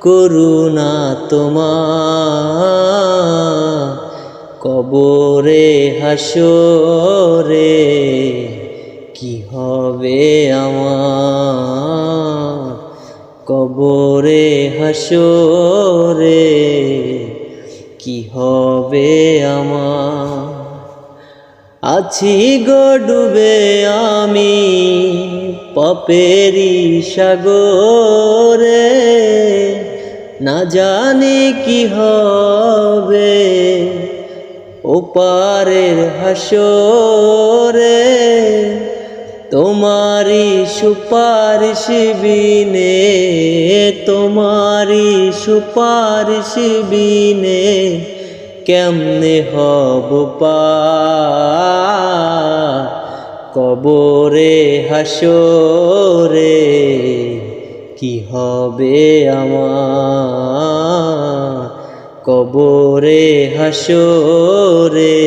করুণা তোমার। কবরে হাসরে কি হবে আমার? কবরে হাসরে কি হবে আমার? আছি গো ডুবে আমি পপেরি সাগরে না জানি কি হবে ওপারের হাসরে তোমারি সুপারিশ বিনে তোমারি সুপারিশ বিনে কেমনে হব পা কবরে হাসরে কি হবে আমার? কবরে হাসরে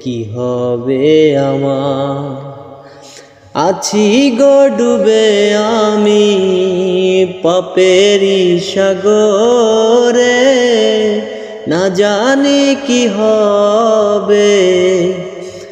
কি হবে আমার? আছি গো ডুবে আমি পাপেরি সাগরে, না জানি কি হবে।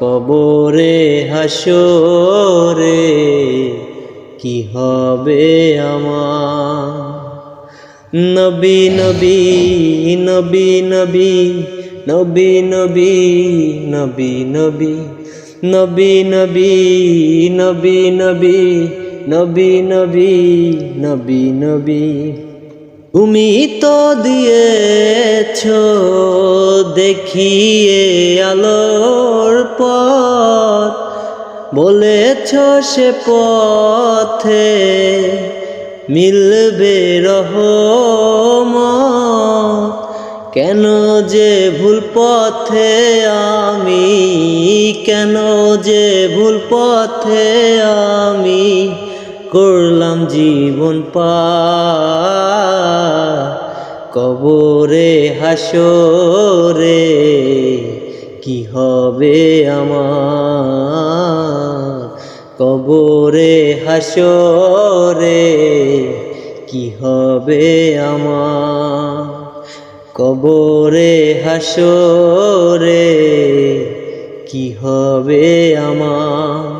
কবরে হাসরে কি হবে আমার নবী নবী নবী নবী নবী নবী নবী নবী নবী নবী নবী নবী নবী নবী নবী তুমি তো দিয়েছ দেখিয়ে আলোর পথ। বলেছ সে পথে মিলবে রহম কেন যে ভুল পথে আমি, কেন যে ভুল পথে আমি করলাম জীবন পা কবরে হাসরে কি হবে আমার? কবরে হাসরে কি হবে আমার? কবরে হাসরে কি হবে আমার?